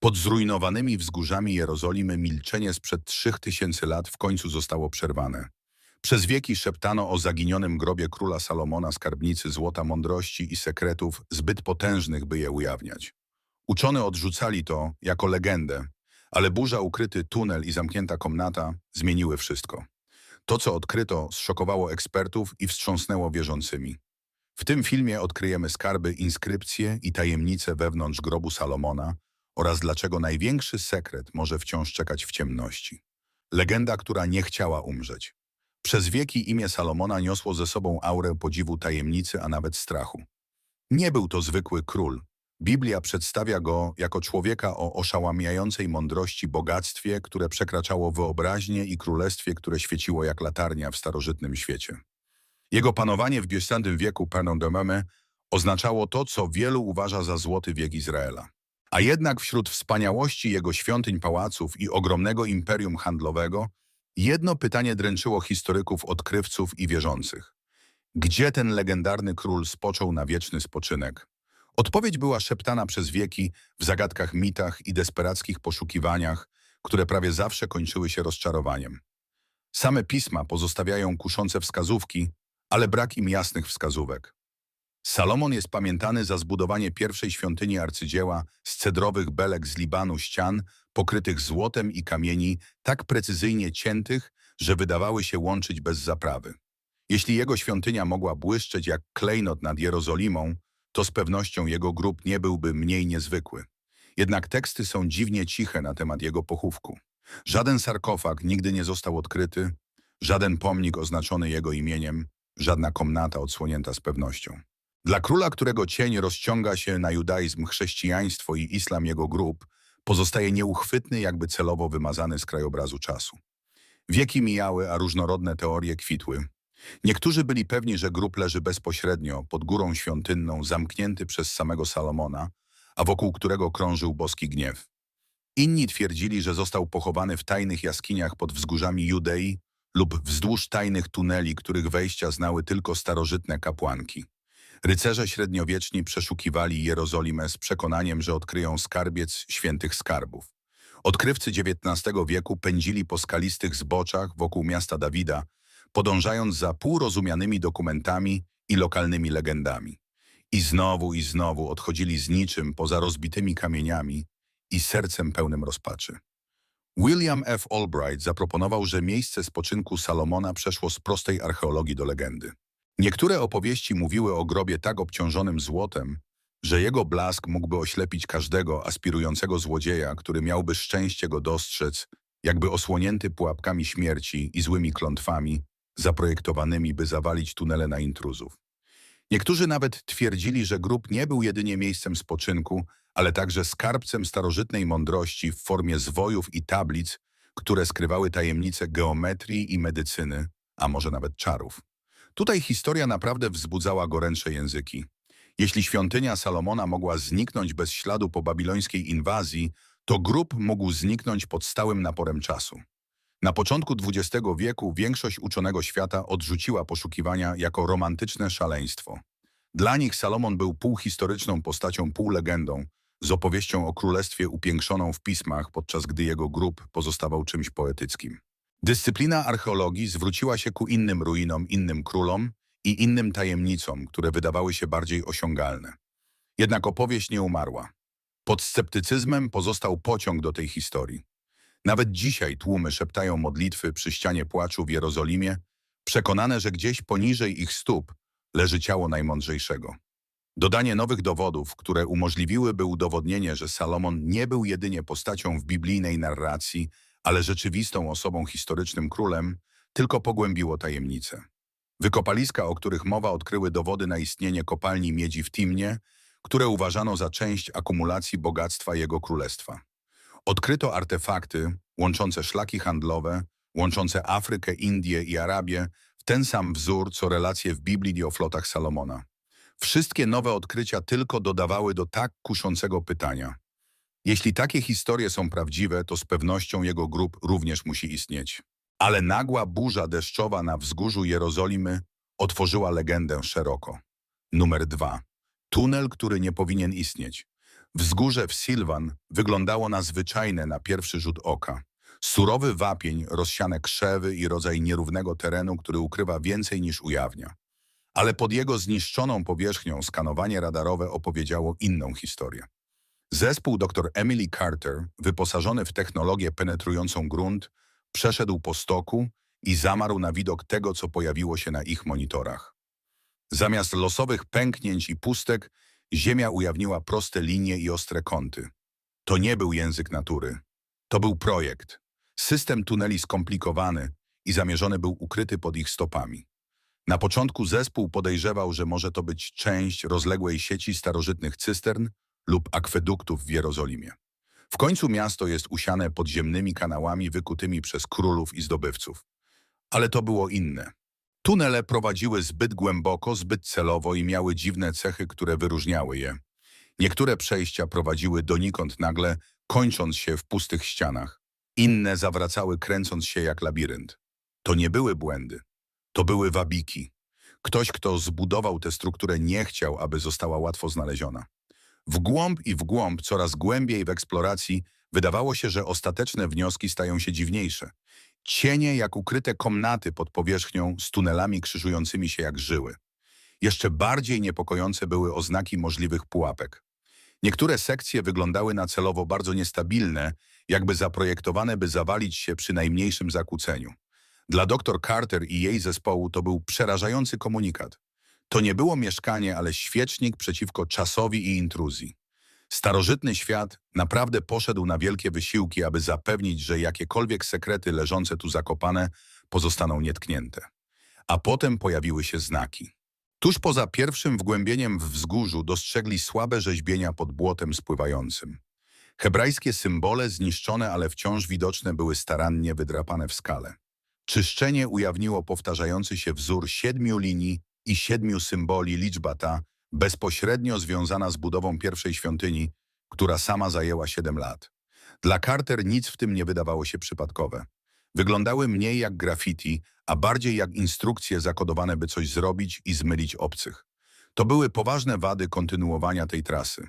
Pod zrujnowanymi wzgórzami Jerozolimy milczenie sprzed trzech tysięcy lat w końcu zostało przerwane. Przez wieki szeptano o zaginionym grobie króla Salomona skarbnicy złota mądrości i sekretów zbyt potężnych, by je ujawniać. Uczone odrzucali to jako legendę, ale burza, ukryty tunel i zamknięta komnata zmieniły wszystko. To, co odkryto, zszokowało ekspertów i wstrząsnęło wierzącymi. W tym filmie odkryjemy skarby, inskrypcje i tajemnice wewnątrz grobu Salomona oraz dlaczego największy sekret może wciąż czekać w ciemności. Legenda, która nie chciała umrzeć. Przez wieki imię Salomona niosło ze sobą aurę podziwu tajemnicy, a nawet strachu. Nie był to zwykły król. Biblia przedstawia go jako człowieka o oszałamiającej mądrości, bogactwie, które przekraczało wyobraźnię i królestwie, które świeciło jak latarnia w starożytnym świecie. Jego panowanie w X wieku Panodomeme oznaczało to, co wielu uważa za złoty wiek Izraela. A jednak wśród wspaniałości jego świątyń, pałaców i ogromnego imperium handlowego, jedno pytanie dręczyło historyków, odkrywców i wierzących. Gdzie ten legendarny król spoczął na wieczny spoczynek? Odpowiedź była szeptana przez wieki w zagadkach, mitach i desperackich poszukiwaniach, które prawie zawsze kończyły się rozczarowaniem. Same pisma pozostawiają kuszące wskazówki, ale brak im jasnych wskazówek. Salomon jest pamiętany za zbudowanie pierwszej świątyni arcydzieła z cedrowych belek z Libanu ścian, pokrytych złotem i kamieni, tak precyzyjnie ciętych, że wydawały się łączyć bez zaprawy. Jeśli jego świątynia mogła błyszczeć jak klejnot nad Jerozolimą, to z pewnością jego grób nie byłby mniej niezwykły. Jednak teksty są dziwnie ciche na temat jego pochówku. Żaden sarkofag nigdy nie został odkryty, żaden pomnik oznaczony jego imieniem, żadna komnata odsłonięta z pewnością. Dla króla, którego cień rozciąga się na judaizm, chrześcijaństwo i islam jego grup, pozostaje nieuchwytny, jakby celowo wymazany z krajobrazu czasu. Wieki mijały, a różnorodne teorie kwitły. Niektórzy byli pewni, że grób leży bezpośrednio pod górą świątynną, zamknięty przez samego Salomona, a wokół którego krążył boski gniew. Inni twierdzili, że został pochowany w tajnych jaskiniach pod wzgórzami Judei lub wzdłuż tajnych tuneli, których wejścia znały tylko starożytne kapłanki. Rycerze średniowieczni przeszukiwali Jerozolimę z przekonaniem, że odkryją skarbiec świętych skarbów. Odkrywcy XIX wieku pędzili po skalistych zboczach wokół miasta Dawida, podążając za półrozumianymi dokumentami i lokalnymi legendami. I znowu i znowu odchodzili z niczym poza rozbitymi kamieniami i sercem pełnym rozpaczy. William F. Albright zaproponował, że miejsce spoczynku Salomona przeszło z prostej archeologii do legendy. Niektóre opowieści mówiły o grobie tak obciążonym złotem, że jego blask mógłby oślepić każdego aspirującego złodzieja, który miałby szczęście go dostrzec, jakby osłonięty pułapkami śmierci i złymi klątwami, zaprojektowanymi, by zawalić tunele na intruzów. Niektórzy nawet twierdzili, że grób nie był jedynie miejscem spoczynku, ale także skarbcem starożytnej mądrości w formie zwojów i tablic, które skrywały tajemnice geometrii i medycyny, a może nawet czarów. Tutaj historia naprawdę wzbudzała gorętsze języki. Jeśli świątynia Salomona mogła zniknąć bez śladu po babilońskiej inwazji, to grób mógł zniknąć pod stałym naporem czasu. Na początku XX wieku większość uczonego świata odrzuciła poszukiwania jako romantyczne szaleństwo. Dla nich Salomon był półhistoryczną postacią, półlegendą, z opowieścią o królestwie upiększoną w pismach, podczas gdy jego grób pozostawał czymś poetyckim. Dyscyplina archeologii zwróciła się ku innym ruinom, innym królom i innym tajemnicom, które wydawały się bardziej osiągalne. Jednak opowieść nie umarła. Pod sceptycyzmem pozostał pociąg do tej historii. Nawet dzisiaj tłumy szeptają modlitwy przy ścianie płaczu w Jerozolimie, przekonane, że gdzieś poniżej ich stóp leży ciało najmądrzejszego. Dodanie nowych dowodów, które umożliwiłyby udowodnienie, że Salomon nie był jedynie postacią w biblijnej narracji, ale rzeczywistą osobą historycznym królem, tylko pogłębiło tajemnicę. Wykopaliska, o których mowa, odkryły dowody na istnienie kopalni miedzi w Timnie, które uważano za część akumulacji bogactwa jego królestwa. Odkryto artefakty łączące szlaki handlowe, łączące Afrykę, Indię i Arabię w ten sam wzór, co relacje w Biblii o flotach Salomona. Wszystkie nowe odkrycia tylko dodawały do tak kuszącego pytania. Jeśli takie historie są prawdziwe, to z pewnością jego grób również musi istnieć. Ale nagła burza deszczowa na wzgórzu Jerozolimy otworzyła legendę szeroko. Numer dwa. Tunel, który nie powinien istnieć. Wzgórze w Silvan wyglądało na zwyczajne na pierwszy rzut oka. Surowy wapień, rozsiane krzewy i rodzaj nierównego terenu, który ukrywa więcej niż ujawnia. Ale pod jego zniszczoną powierzchnią skanowanie radarowe opowiedziało inną historię. Zespół dr Emily Carter, wyposażony w technologię penetrującą grunt, przeszedł po stoku i zamarł na widok tego, co pojawiło się na ich monitorach. Zamiast losowych pęknięć i pustek, Ziemia ujawniła proste linie i ostre kąty. To nie był język natury. To był projekt. System tuneli skomplikowany i zamierzony był ukryty pod ich stopami. Na początku zespół podejrzewał, że może to być część rozległej sieci starożytnych cystern lub akweduktów w Jerozolimie. W końcu miasto jest usiane podziemnymi kanałami wykutymi przez królów i zdobywców. Ale to było inne. Tunele prowadziły zbyt głęboko, zbyt celowo i miały dziwne cechy, które wyróżniały je. Niektóre przejścia prowadziły donikąd nagle, kończąc się w pustych ścianach. Inne zawracały, kręcąc się jak labirynt. To nie były błędy. To były wabiki. Ktoś, kto zbudował tę strukturę, nie chciał, aby została łatwo znaleziona. W głąb i w głąb, coraz głębiej w eksploracji, wydawało się, że ostateczne wnioski stają się dziwniejsze. Cienie jak ukryte komnaty pod powierzchnią z tunelami krzyżującymi się jak żyły. Jeszcze bardziej niepokojące były oznaki możliwych pułapek. Niektóre sekcje wyglądały na celowo bardzo niestabilne, jakby zaprojektowane, by zawalić się przy najmniejszym zakłóceniu. Dla dr Carter i jej zespołu to był przerażający komunikat. To nie było mieszkanie, ale świecznik przeciwko czasowi i intruzji. Starożytny świat naprawdę poszedł na wielkie wysiłki, aby zapewnić, że jakiekolwiek sekrety leżące tu zakopane pozostaną nietknięte. A potem pojawiły się znaki. Tuż poza pierwszym wgłębieniem w wzgórzu dostrzegli słabe rzeźbienia pod błotem spływającym. Hebrajskie symbole, zniszczone, ale wciąż widoczne, były starannie wydrapane w skale. Czyszczenie ujawniło powtarzający się wzór siedmiu linii i siedmiu symboli, liczba ta bezpośrednio związana z budową pierwszej świątyni, która sama zajęła siedem lat. Dla Carter nic w tym nie wydawało się przypadkowe. Wyglądały mniej jak graffiti, a bardziej jak instrukcje zakodowane, by coś zrobić i zmylić obcych. To były poważne wady kontynuowania tej trasy.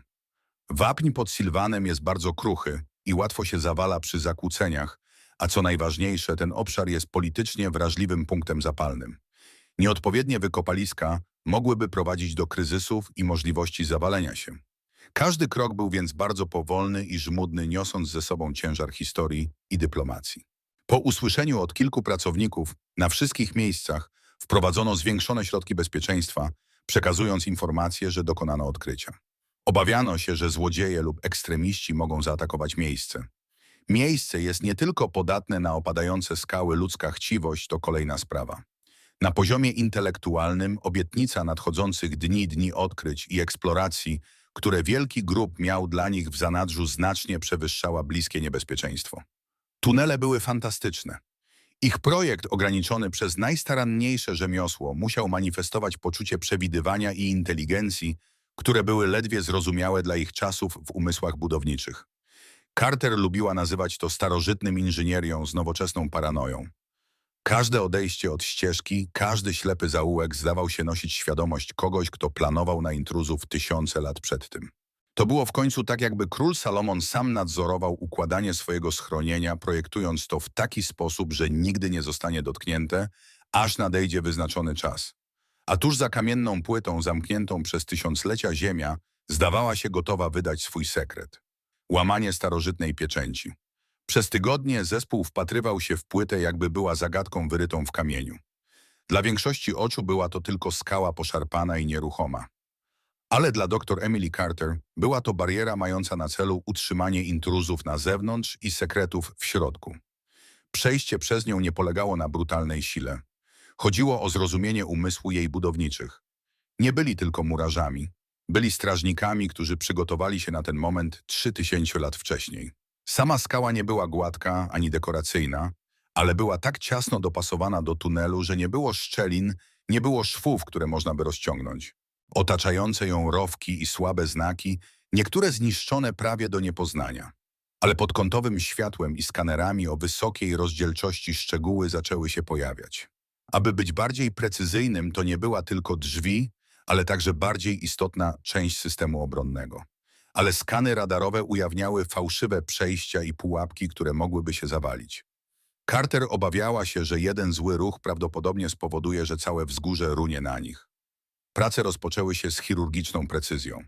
Wapń pod Sylwanem jest bardzo kruchy i łatwo się zawala przy zakłóceniach, a co najważniejsze, ten obszar jest politycznie wrażliwym punktem zapalnym. Nieodpowiednie wykopaliska mogłyby prowadzić do kryzysów i możliwości zawalenia się. Każdy krok był więc bardzo powolny i żmudny, niosąc ze sobą ciężar historii i dyplomacji. Po usłyszeniu od kilku pracowników na wszystkich miejscach wprowadzono zwiększone środki bezpieczeństwa, przekazując informacje, że dokonano odkrycia. Obawiano się, że złodzieje lub ekstremiści mogą zaatakować miejsce. Miejsce jest nie tylko podatne na opadające skały, ludzka chciwość to kolejna sprawa. Na poziomie intelektualnym obietnica nadchodzących dni, dni odkryć i eksploracji, które wielki grup miał dla nich w zanadrzu znacznie przewyższała bliskie niebezpieczeństwo. Tunele były fantastyczne. Ich projekt ograniczony przez najstaranniejsze rzemiosło musiał manifestować poczucie przewidywania i inteligencji, które były ledwie zrozumiałe dla ich czasów w umysłach budowniczych. Carter lubiła nazywać to starożytnym inżynierią z nowoczesną paranoją. Każde odejście od ścieżki, każdy ślepy zaułek zdawał się nosić świadomość kogoś, kto planował na intruzów tysiące lat przed tym. To było w końcu tak, jakby król Salomon sam nadzorował układanie swojego schronienia, projektując to w taki sposób, że nigdy nie zostanie dotknięte, aż nadejdzie wyznaczony czas. A tuż za kamienną płytą zamkniętą przez tysiąclecia ziemia zdawała się gotowa wydać swój sekret. Łamanie starożytnej pieczęci. Przez tygodnie zespół wpatrywał się w płytę, jakby była zagadką wyrytą w kamieniu. Dla większości oczu była to tylko skała poszarpana i nieruchoma. Ale dla dr Emily Carter była to bariera mająca na celu utrzymanie intruzów na zewnątrz i sekretów w środku. Przejście przez nią nie polegało na brutalnej sile. Chodziło o zrozumienie umysłu jej budowniczych. Nie byli tylko murarzami. Byli strażnikami, którzy przygotowali się na ten moment trzy tysięcy lat wcześniej. Sama skała nie była gładka ani dekoracyjna, ale była tak ciasno dopasowana do tunelu, że nie było szczelin, nie było szwów, które można by rozciągnąć. Otaczające ją rowki i słabe znaki, niektóre zniszczone prawie do niepoznania. Ale pod kątowym światłem i skanerami o wysokiej rozdzielczości szczegóły zaczęły się pojawiać. Aby być bardziej precyzyjnym, to nie była tylko drzwi, ale także bardziej istotna część systemu obronnego. Ale skany radarowe ujawniały fałszywe przejścia i pułapki, które mogłyby się zawalić. Carter obawiała się, że jeden zły ruch prawdopodobnie spowoduje, że całe wzgórze runie na nich. Prace rozpoczęły się z chirurgiczną precyzją.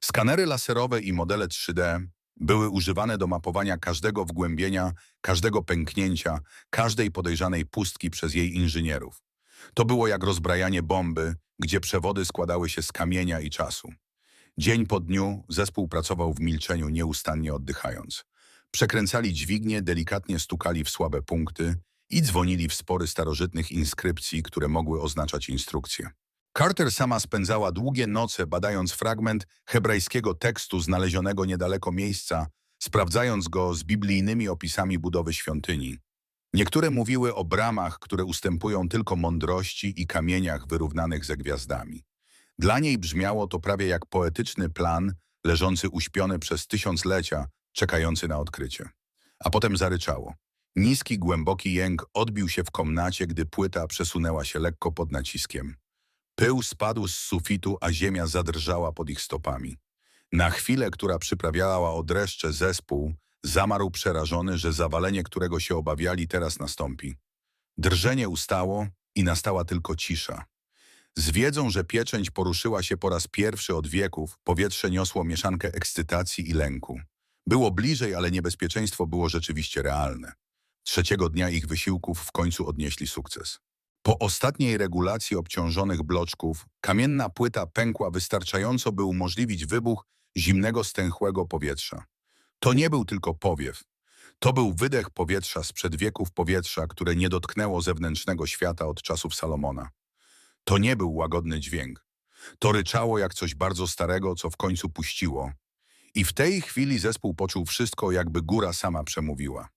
Skanery laserowe i modele 3D były używane do mapowania każdego wgłębienia, każdego pęknięcia, każdej podejrzanej pustki przez jej inżynierów. To było jak rozbrajanie bomby, gdzie przewody składały się z kamienia i czasu. Dzień po dniu zespół pracował w milczeniu, nieustannie oddychając. Przekręcali dźwignie, delikatnie stukali w słabe punkty i dzwonili w spory starożytnych inskrypcji, które mogły oznaczać instrukcje. Carter sama spędzała długie noce badając fragment hebrajskiego tekstu znalezionego niedaleko miejsca, sprawdzając go z biblijnymi opisami budowy świątyni. Niektóre mówiły o bramach, które ustępują tylko mądrości i kamieniach wyrównanych ze gwiazdami. Dla niej brzmiało to prawie jak poetyczny plan, leżący uśpiony przez tysiąclecia, czekający na odkrycie. A potem zaryczało. Niski, głęboki jęk odbił się w komnacie, gdy płyta przesunęła się lekko pod naciskiem. Pył spadł z sufitu, a ziemia zadrżała pod ich stopami. Na chwilę, która przyprawiała o dreszcze zespół, zamarł przerażony, że zawalenie, którego się obawiali, teraz nastąpi. Drżenie ustało i nastała tylko cisza. Z wiedzą, że pieczęć poruszyła się po raz pierwszy od wieków, powietrze niosło mieszankę ekscytacji i lęku. Było bliżej, ale niebezpieczeństwo było rzeczywiście realne. Trzeciego dnia ich wysiłków w końcu odnieśli sukces. Po ostatniej regulacji obciążonych bloczków, kamienna płyta pękła wystarczająco, by umożliwić wybuch zimnego, stęchłego powietrza. To nie był tylko powiew. To był wydech powietrza sprzed wieków powietrza, które nie dotknęło zewnętrznego świata od czasów Salomona. To nie był łagodny dźwięk. To ryczało jak coś bardzo starego, co w końcu puściło. I w tej chwili zespół poczuł wszystko, jakby góra sama przemówiła.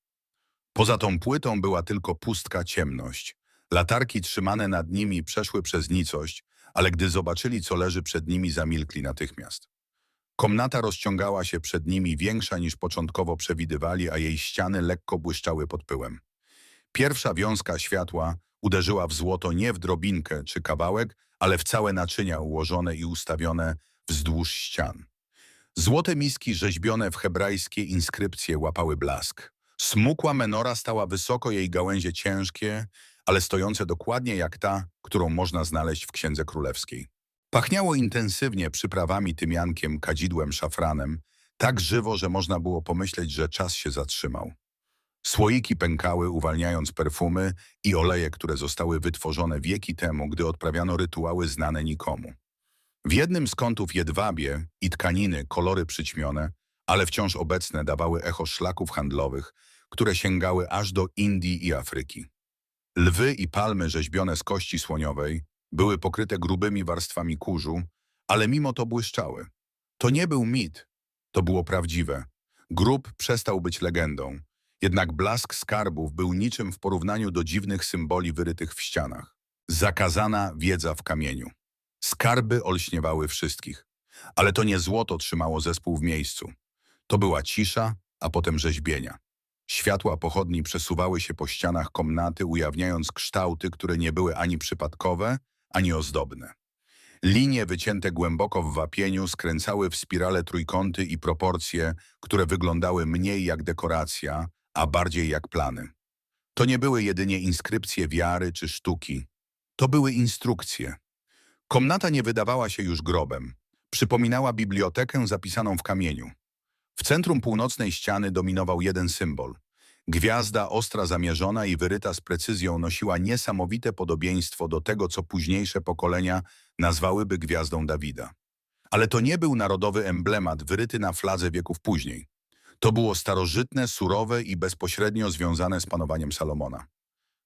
Poza tą płytą była tylko pustka ciemność. Latarki trzymane nad nimi przeszły przez nicość, ale gdy zobaczyli, co leży przed nimi, zamilkli natychmiast. Komnata rozciągała się przed nimi większa niż początkowo przewidywali, a jej ściany lekko błyszczały pod pyłem. Pierwsza wiązka światła uderzyła w złoto nie w drobinkę czy kawałek, ale w całe naczynia ułożone i ustawione wzdłuż ścian. Złote miski rzeźbione w hebrajskie inskrypcje łapały blask. Smukła menora stała wysoko, jej gałęzie ciężkie, ale stojące dokładnie jak ta, którą można znaleźć w Księdze Królewskiej. Pachniało intensywnie przyprawami, tymiankiem, kadzidłem, szafranem, tak żywo, że można było pomyśleć, że czas się zatrzymał. Słoiki pękały, uwalniając perfumy i oleje, które zostały wytworzone wieki temu, gdy odprawiano rytuały znane nikomu. W jednym z kątów jedwabie i tkaniny, kolory przyćmione, ale wciąż obecne, dawały echo szlaków handlowych, które sięgały aż do Indii i Afryki. Lwy i palmy rzeźbione z kości słoniowej były pokryte grubymi warstwami kurzu, ale mimo to błyszczały. To nie był mit, to było prawdziwe. Grób przestał być legendą, jednak blask skarbów był niczym w porównaniu do dziwnych symboli wyrytych w ścianach. Zakazana wiedza w kamieniu. Skarby olśniewały wszystkich. Ale to nie złoto trzymało zespół w miejscu. To była cisza, a potem rzeźbienia. Światła pochodni przesuwały się po ścianach komnaty, ujawniając kształty, które nie były ani przypadkowe, ani ozdobne. Linie wycięte głęboko w wapieniu skręcały w spirale trójkąty i proporcje, które wyglądały mniej jak dekoracja, a bardziej jak plany. To nie były jedynie inskrypcje wiary czy sztuki. To były instrukcje. Komnata nie wydawała się już grobem. Przypominała bibliotekę zapisaną w kamieniu. W centrum północnej ściany dominował jeden symbol. Gwiazda ostra zamierzona i wyryta z precyzją nosiła niesamowite podobieństwo do tego, co późniejsze pokolenia nazwałyby gwiazdą Dawida. Ale to nie był narodowy emblemat wyryty na fladze wieków później. To było starożytne, surowe i bezpośrednio związane z panowaniem Salomona.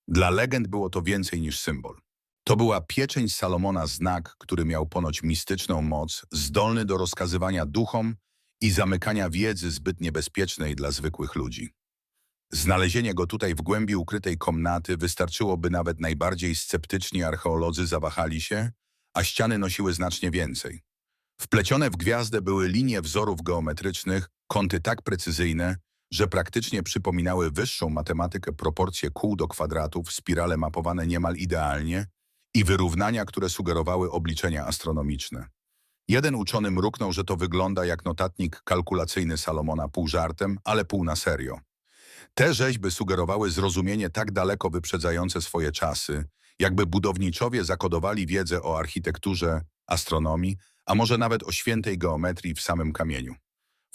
Dla legend było to więcej niż symbol. To była pieczęć Salomona znak, który miał ponoć mistyczną moc, zdolny do rozkazywania duchom i zamykania wiedzy zbyt niebezpiecznej dla zwykłych ludzi. Znalezienie go tutaj w głębi ukrytej komnaty wystarczyłoby nawet najbardziej sceptyczni archeolodzy zawahali się, a ściany nosiły znacznie więcej. Wplecione w gwiazdę były linie wzorów geometrycznych, kąty tak precyzyjne, że praktycznie przypominały wyższą matematykę proporcje kół do kwadratów, spirale mapowane niemal idealnie i wyrównania, które sugerowały obliczenia astronomiczne. Jeden uczony mruknął, że to wygląda jak notatnik kalkulacyjny Salomona pół żartem, ale pół na serio. Te rzeźby sugerowały zrozumienie tak daleko wyprzedzające swoje czasy, jakby budowniczowie zakodowali wiedzę o architekturze, astronomii, a może nawet o świętej geometrii w samym kamieniu.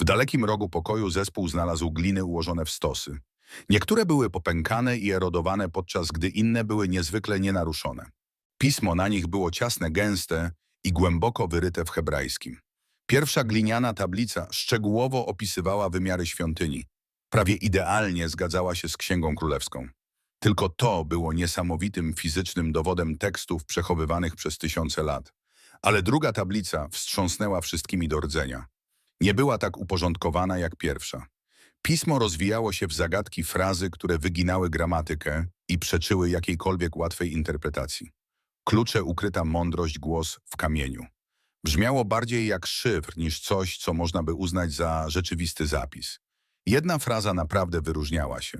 W dalekim rogu pokoju zespół znalazł gliny ułożone w stosy. Niektóre były popękane i erodowane, podczas gdy inne były niezwykle nienaruszone. Pismo na nich było ciasne, gęste i głęboko wyryte w hebrajskim. Pierwsza gliniana tablica szczegółowo opisywała wymiary świątyni. Prawie idealnie zgadzała się z Księgą Królewską. Tylko to było niesamowitym fizycznym dowodem tekstów przechowywanych przez tysiące lat. Ale druga tablica wstrząsnęła wszystkimi do rdzenia. Nie była tak uporządkowana jak pierwsza. Pismo rozwijało się w zagadki frazy, które wyginały gramatykę i przeczyły jakiejkolwiek łatwej interpretacji. Klucze ukryta mądrość głos w kamieniu. Brzmiało bardziej jak szyfr niż coś, co można by uznać za rzeczywisty zapis. Jedna fraza naprawdę wyróżniała się.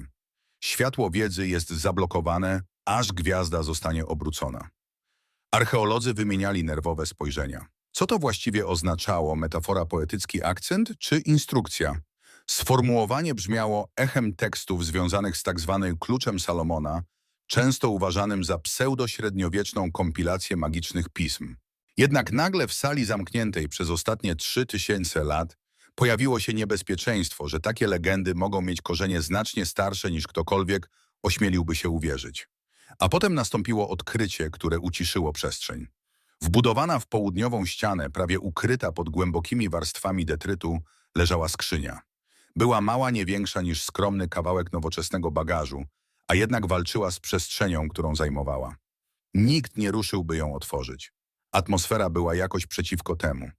Światło wiedzy jest zablokowane, aż gwiazda zostanie obrócona. Archeolodzy wymieniali nerwowe spojrzenia. Co to właściwie oznaczało, metafora poetycki akcent czy instrukcja? Sformułowanie brzmiało echem tekstów związanych z tak zwanym kluczem Salomona, często uważanym za pseudośredniowieczną kompilację magicznych pism. Jednak nagle w sali zamkniętej przez ostatnie trzy tysiące lat pojawiło się niebezpieczeństwo, że takie legendy mogą mieć korzenie znacznie starsze niż ktokolwiek ośmieliłby się uwierzyć. A potem nastąpiło odkrycie, które uciszyło przestrzeń. Wbudowana w południową ścianę, prawie ukryta pod głębokimi warstwami detrytu, leżała skrzynia. Była mała, nie większa niż skromny kawałek nowoczesnego bagażu, a jednak walczyła z przestrzenią, którą zajmowała. Nikt nie ruszyłby ją otworzyć. Atmosfera była jakoś przeciwko temu.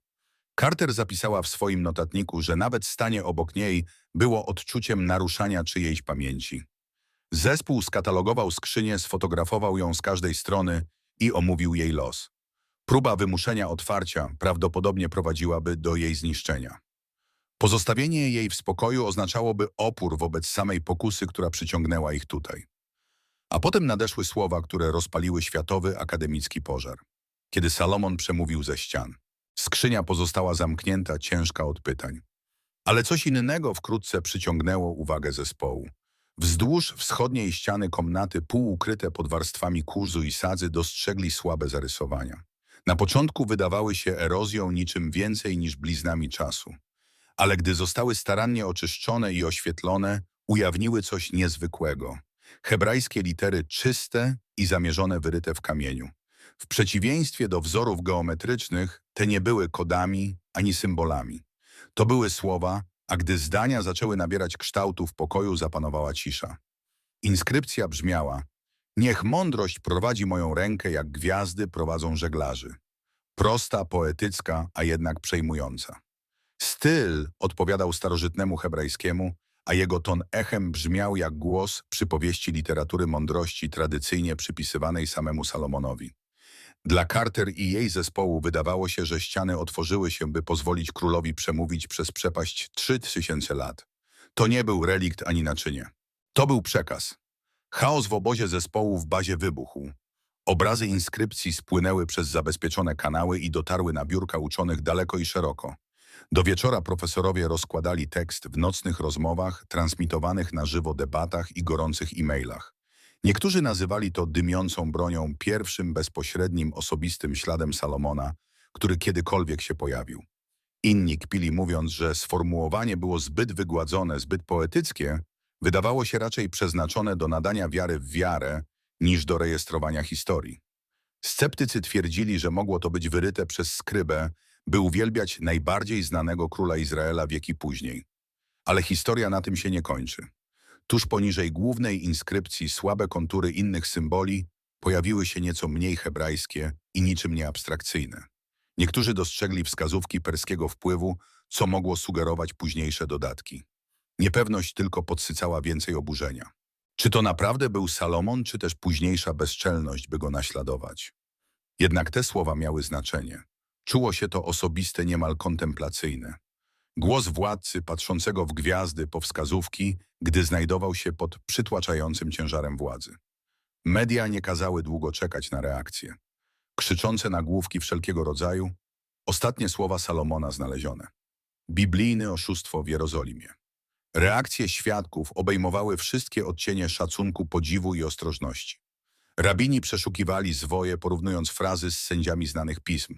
Carter zapisała w swoim notatniku, że nawet stanie obok niej było odczuciem naruszania czyjejś pamięci. Zespół skatalogował skrzynię, sfotografował ją z każdej strony i omówił jej los. Próba wymuszenia otwarcia prawdopodobnie prowadziłaby do jej zniszczenia. Pozostawienie jej w spokoju oznaczałoby opór wobec samej pokusy, która przyciągnęła ich tutaj. A potem nadeszły słowa, które rozpaliły światowy akademicki pożar. Kiedy Salomon przemówił ze ścian. Skrzynia pozostała zamknięta, ciężka od pytań. Ale coś innego wkrótce przyciągnęło uwagę zespołu. Wzdłuż wschodniej ściany komnaty, półukryte pod warstwami kurzu i sadzy, dostrzegli słabe zarysowania. Na początku wydawały się erozją niczym więcej niż bliznami czasu. Ale gdy zostały starannie oczyszczone i oświetlone, ujawniły coś niezwykłego. Hebrajskie litery czyste i zamierzone wyryte w kamieniu. W przeciwieństwie do wzorów geometrycznych, te nie były kodami ani symbolami. To były słowa, a gdy zdania zaczęły nabierać kształtu w pokoju zapanowała cisza. Inskrypcja brzmiała Niech mądrość prowadzi moją rękę, jak gwiazdy prowadzą żeglarzy. Prosta, poetycka, a jednak przejmująca. Styl odpowiadał starożytnemu hebrajskiemu, a jego ton echem brzmiał jak głos przypowieści literatury mądrości tradycyjnie przypisywanej samemu Salomonowi. Dla Carter i jej zespołu wydawało się, że ściany otworzyły się, by pozwolić królowi przemówić przez przepaść trzy tysięcy lat. To nie był relikt ani naczynie. To był przekaz. Chaos w obozie zespołu w bazie wybuchł. Obrazy inskrypcji spłynęły przez zabezpieczone kanały i dotarły na biurka uczonych daleko i szeroko. Do wieczora profesorowie rozkładali tekst w nocnych rozmowach, transmitowanych na żywo debatach i gorących e-mailach. Niektórzy nazywali to dymiącą bronią pierwszym bezpośrednim osobistym śladem Salomona, który kiedykolwiek się pojawił. Inni kpili mówiąc, że sformułowanie było zbyt wygładzone, zbyt poetyckie, wydawało się raczej przeznaczone do nadania wiary w wiarę niż do rejestrowania historii. Sceptycy twierdzili, że mogło to być wyryte przez skrybę, by uwielbiać najbardziej znanego króla Izraela wieki później. Ale historia na tym się nie kończy. Tuż poniżej głównej inskrypcji słabe kontury innych symboli pojawiły się nieco mniej hebrajskie i niczym nieabstrakcyjne. Niektórzy dostrzegli wskazówki perskiego wpływu, co mogło sugerować późniejsze dodatki. Niepewność tylko podsycała więcej oburzenia. Czy to naprawdę był Salomon, czy też późniejsza bezczelność, by go naśladować? Jednak te słowa miały znaczenie. Czuło się to osobiste, niemal kontemplacyjne. Głos władcy patrzącego w gwiazdy po wskazówki, gdy znajdował się pod przytłaczającym ciężarem władzy. Media nie kazały długo czekać na reakcję. Krzyczące nagłówki wszelkiego rodzaju, Ostatnie słowa Salomona znalezione. Biblijne oszustwo w Jerozolimie. Reakcje świadków obejmowały wszystkie odcienie szacunku, podziwu i ostrożności. Rabini przeszukiwali zwoje, porównując frazy z sędziami znanych pism.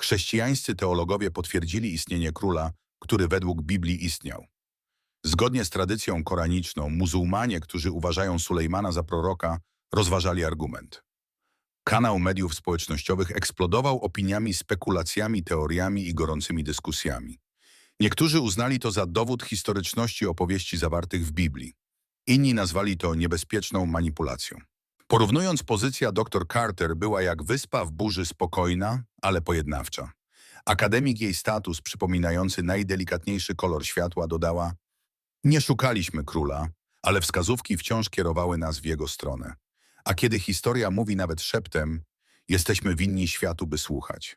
Chrześcijańscy teologowie potwierdzili istnienie króla, który według Biblii istniał. Zgodnie z tradycją koraniczną, muzułmanie, którzy uważają Sulejmana za proroka, rozważali argument. Kanał mediów społecznościowych eksplodował opiniami, spekulacjami, teoriami i gorącymi dyskusjami. Niektórzy uznali to za dowód historyczności opowieści zawartych w Biblii. Inni nazwali to niebezpieczną manipulacją. Porównując, pozycja dr Carter była jak wyspa w burzy spokojna, ale pojednawcza. Akademik jej status przypominający najdelikatniejszy kolor światła dodała Nie szukaliśmy króla, ale wskazówki wciąż kierowały nas w jego stronę. A kiedy historia mówi nawet szeptem, jesteśmy winni światu, by słuchać.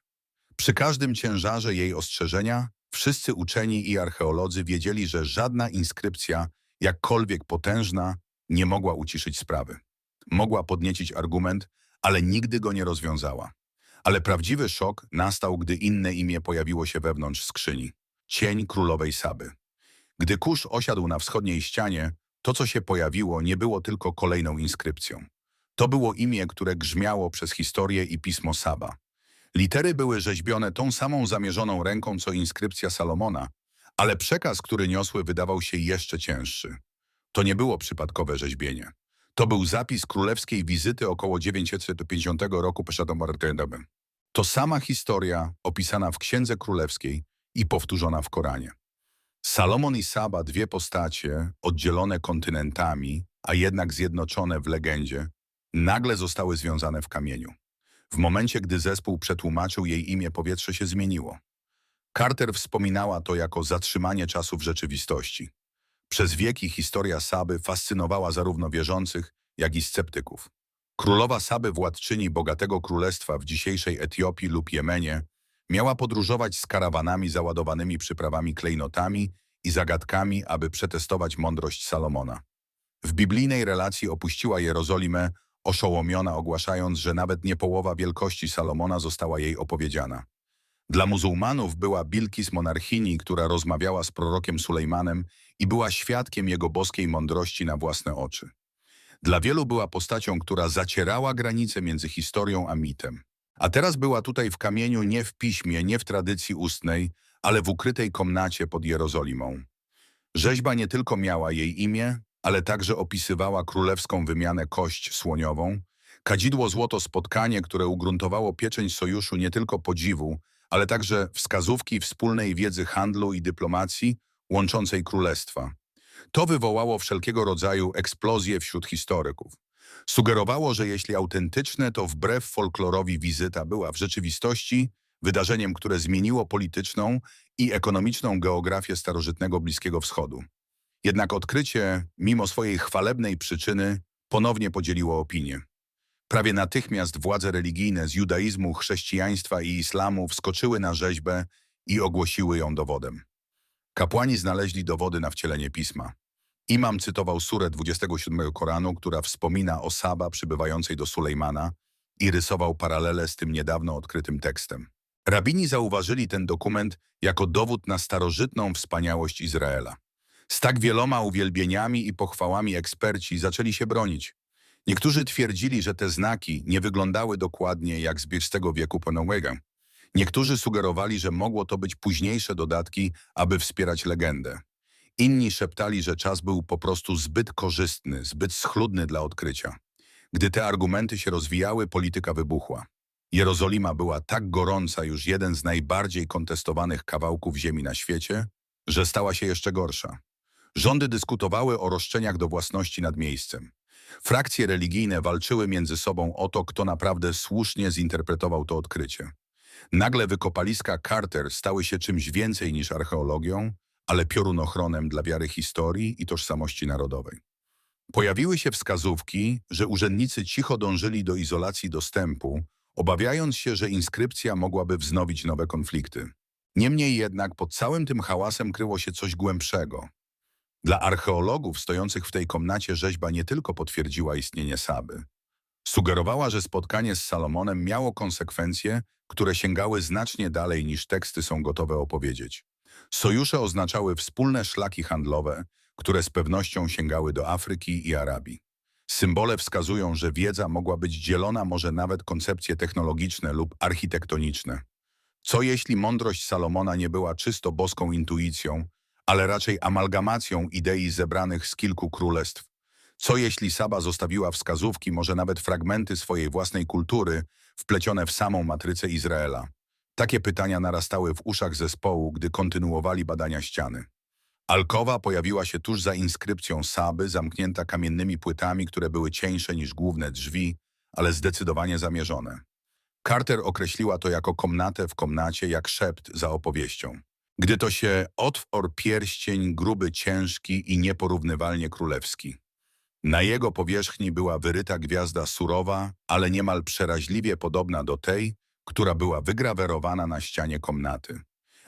Przy każdym ciężarze jej ostrzeżenia, wszyscy uczeni i archeolodzy wiedzieli, że żadna inskrypcja, jakkolwiek potężna, nie mogła uciszyć sprawy. Mogła podniecić argument, ale nigdy go nie rozwiązała. Ale prawdziwy szok nastał, gdy inne imię pojawiło się wewnątrz skrzyni. Cień królowej Saby. Gdy kurz osiadł na wschodniej ścianie, to co się pojawiło nie było tylko kolejną inskrypcją. To było imię, które grzmiało przez historię i pismo Saba. Litery były rzeźbione tą samą zamierzoną ręką co inskrypcja Salomona, ale przekaz, który niosły, wydawał się jeszcze cięższy. To nie było przypadkowe rzeźbienie. To był zapis królewskiej wizyty około 950 roku Martynem. To sama historia opisana w Księdze Królewskiej i powtórzona w Koranie. Salomon i Saba, dwie postacie, oddzielone kontynentami, a jednak zjednoczone w legendzie, nagle zostały związane w kamieniu. W momencie, gdy zespół przetłumaczył jej imię, powietrze się zmieniło. Carter wspominała to jako zatrzymanie czasu w rzeczywistości. Przez wieki historia Saby fascynowała zarówno wierzących, jak i sceptyków. Królowa Saby, władczyni bogatego królestwa w dzisiejszej Etiopii lub Jemenie, miała podróżować z karawanami załadowanymi przyprawami klejnotami i zagadkami, aby przetestować mądrość Salomona. W biblijnej relacji opuściła Jerozolimę, oszołomiona ogłaszając, że nawet nie połowa wielkości Salomona została jej opowiedziana. Dla muzułmanów była Bilkis monarchini, która rozmawiała z prorokiem Sulejmanem i była świadkiem jego boskiej mądrości na własne oczy. Dla wielu była postacią, która zacierała granice między historią a mitem. A teraz była tutaj w kamieniu nie w piśmie, nie w tradycji ustnej, ale w ukrytej komnacie pod Jerozolimą. Rzeźba nie tylko miała jej imię, ale także opisywała królewską wymianę kość słoniową, kadzidło złoto spotkanie, które ugruntowało pieczęć sojuszu nie tylko podziwu, ale także wskazówki wspólnej wiedzy handlu i dyplomacji łączącej królestwa. To wywołało wszelkiego rodzaju eksplozje wśród historyków. Sugerowało, że jeśli autentyczne, to wbrew folklorowi wizyta była w rzeczywistości wydarzeniem, które zmieniło polityczną i ekonomiczną geografię starożytnego Bliskiego Wschodu. Jednak odkrycie, mimo swojej chwalebnej przyczyny, ponownie podzieliło opinię. Prawie natychmiast władze religijne z judaizmu, chrześcijaństwa i islamu wskoczyły na rzeźbę i ogłosiły ją dowodem. Kapłani znaleźli dowody na wcielenie pisma. Imam cytował surę 27 Koranu, która wspomina o Saba przybywającej do Sulejmana i rysował paralele z tym niedawno odkrytym tekstem. Rabini zauważyli ten dokument jako dowód na starożytną wspaniałość Izraela. Z tak wieloma uwielbieniami i pochwałami eksperci zaczęli się bronić. Niektórzy twierdzili, że te znaki nie wyglądały dokładnie jak z XX wieku Ponowego. Niektórzy sugerowali, że mogło to być późniejsze dodatki, aby wspierać legendę. Inni szeptali, że czas był po prostu zbyt korzystny, zbyt schludny dla odkrycia. Gdy te argumenty się rozwijały, polityka wybuchła. Jerozolima była tak gorąca już jeden z najbardziej kontestowanych kawałków ziemi na świecie, że stała się jeszcze gorsza. Rządy dyskutowały o roszczeniach do własności nad miejscem. Frakcje religijne walczyły między sobą o to, kto naprawdę słusznie zinterpretował to odkrycie. Nagle wykopaliska Carter stały się czymś więcej niż archeologią, ale piorunochronem dla wiary historii i tożsamości narodowej. Pojawiły się wskazówki, że urzędnicy cicho dążyli do izolacji dostępu, obawiając się, że inskrypcja mogłaby wznowić nowe konflikty. Niemniej jednak pod całym tym hałasem kryło się coś głębszego. Dla archeologów stojących w tej komnacie rzeźba nie tylko potwierdziła istnienie Saby. Sugerowała, że spotkanie z Salomonem miało konsekwencje, które sięgały znacznie dalej niż teksty są gotowe opowiedzieć. Sojusze oznaczały wspólne szlaki handlowe, które z pewnością sięgały do Afryki i Arabii. Symbole wskazują, że wiedza mogła być dzielona może nawet koncepcje technologiczne lub architektoniczne. Co jeśli mądrość Salomona nie była czysto boską intuicją, ale raczej amalgamacją idei zebranych z kilku królestw? Co jeśli Saba zostawiła wskazówki, może nawet fragmenty swojej własnej kultury, wplecione w samą matrycę Izraela? Takie pytania narastały w uszach zespołu, gdy kontynuowali badania ściany. Alkowa pojawiła się tuż za inskrypcją Saby, zamknięta kamiennymi płytami, które były cieńsze niż główne drzwi, ale zdecydowanie zamierzone. Carter określiła to jako komnatę w komnacie, jak szept za opowieścią. Gdy to się otwór pierścień, gruby, ciężki i nieporównywalnie królewski. Na jego powierzchni była wyryta gwiazda surowa, ale niemal przeraźliwie podobna do tej, która była wygrawerowana na ścianie komnaty.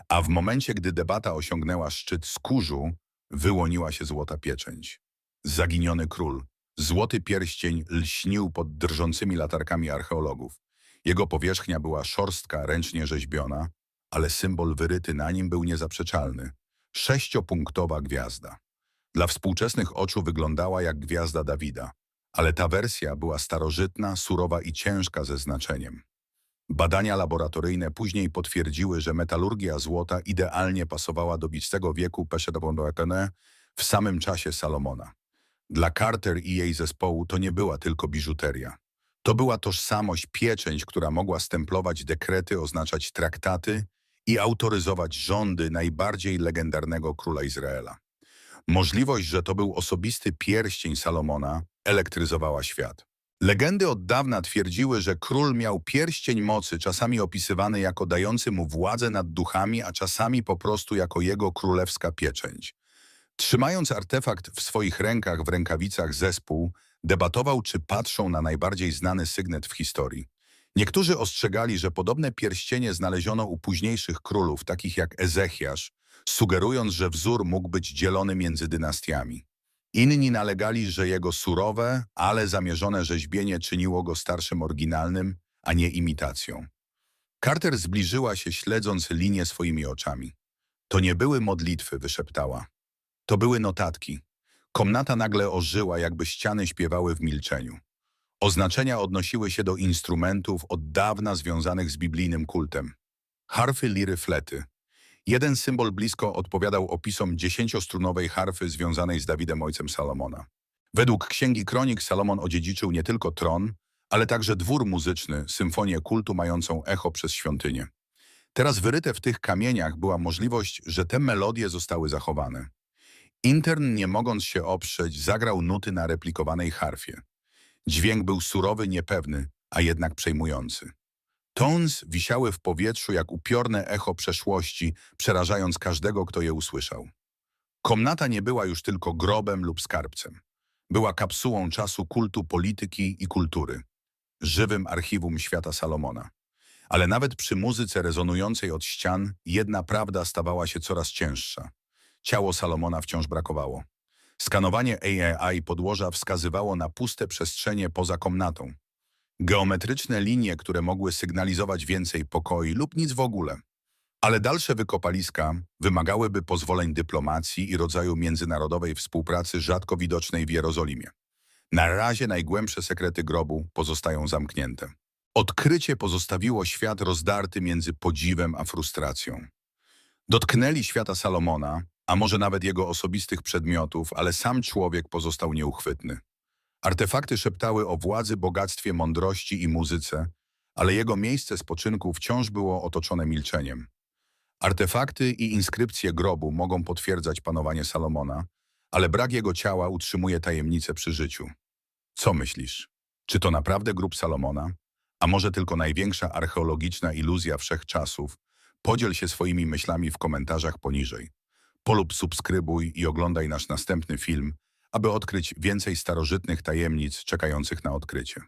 A w momencie, gdy debata osiągnęła szczyt skórzu, wyłoniła się złota pieczęć. Zaginiony król. Złoty pierścień lśnił pod drżącymi latarkami archeologów. Jego powierzchnia była szorstka, ręcznie rzeźbiona, ale symbol wyryty na nim był niezaprzeczalny. Sześciopunktowa gwiazda. Dla współczesnych oczu wyglądała jak gwiazda Dawida, ale ta wersja była starożytna, surowa i ciężka ze znaczeniem. Badania laboratoryjne później potwierdziły, że metalurgia złota idealnie pasowała do XX wieku Peshetabondokene w samym czasie Salomona. Dla Carter i jej zespołu to nie była tylko biżuteria. To była tożsamość, pieczęć, która mogła stemplować dekrety, oznaczać traktaty i autoryzować rządy najbardziej legendarnego króla Izraela. Możliwość, że to był osobisty pierścień Salomona, elektryzowała świat. Legendy od dawna twierdziły, że król miał pierścień mocy, czasami opisywany jako dający mu władzę nad duchami, a czasami po prostu jako jego królewska pieczęć. Trzymając artefakt w swoich rękach, w rękawicach zespół, debatował, czy patrzą na najbardziej znany sygnet w historii. Niektórzy ostrzegali, że podobne pierścienie znaleziono u późniejszych królów, takich jak Ezechiasz, sugerując, że wzór mógł być dzielony między dynastiami. Inni nalegali, że jego surowe, ale zamierzone rzeźbienie czyniło go starszym oryginalnym, a nie imitacją. Carter zbliżyła się, śledząc linię swoimi oczami. To nie były modlitwy, wyszeptała. To były notatki. Komnata nagle ożyła, jakby ściany śpiewały w milczeniu. Oznaczenia odnosiły się do instrumentów od dawna związanych z biblijnym kultem. Harfy, liry, flety. Jeden symbol blisko odpowiadał opisom dziesięciostrunowej harfy związanej z Dawidem ojcem Salomona. Według Księgi Kronik Salomon odziedziczył nie tylko tron, ale także dwór muzyczny, symfonię kultu mającą echo przez świątynię. Teraz wyryte w tych kamieniach była możliwość, że te melodie zostały zachowane. Intern, nie mogąc się oprzeć, zagrał nuty na replikowanej harfie. Dźwięk był surowy, niepewny, a jednak przejmujący. Tones wisiały w powietrzu jak upiorne echo przeszłości, przerażając każdego, kto je usłyszał. Komnata nie była już tylko grobem lub skarbcem. Była kapsułą czasu kultu polityki i kultury, żywym archiwum świata Salomona. Ale nawet przy muzyce rezonującej od ścian, jedna prawda stawała się coraz cięższa. Ciało Salomona wciąż brakowało. Skanowanie AI podłoża wskazywało na puste przestrzenie poza komnatą. Geometryczne linie, które mogły sygnalizować więcej pokoi lub nic w ogóle. Ale dalsze wykopaliska wymagałyby pozwoleń dyplomacji i rodzaju międzynarodowej współpracy rzadko widocznej w Jerozolimie. Na razie najgłębsze sekrety grobu pozostają zamknięte. Odkrycie pozostawiło świat rozdarty między podziwem a frustracją. Dotknęli świata Salomona, a może nawet jego osobistych przedmiotów, ale sam człowiek pozostał nieuchwytny. Artefakty szeptały o władzy, bogactwie, mądrości i muzyce, ale jego miejsce spoczynku wciąż było otoczone milczeniem. Artefakty i inskrypcje grobu mogą potwierdzać panowanie Salomona, ale brak jego ciała utrzymuje tajemnicę przy życiu. Co myślisz? Czy to naprawdę grób Salomona? A może tylko największa archeologiczna iluzja wszechczasów? Podziel się swoimi myślami w komentarzach poniżej. Polub subskrybuj i oglądaj nasz następny film, aby odkryć więcej starożytnych tajemnic czekających na odkrycie.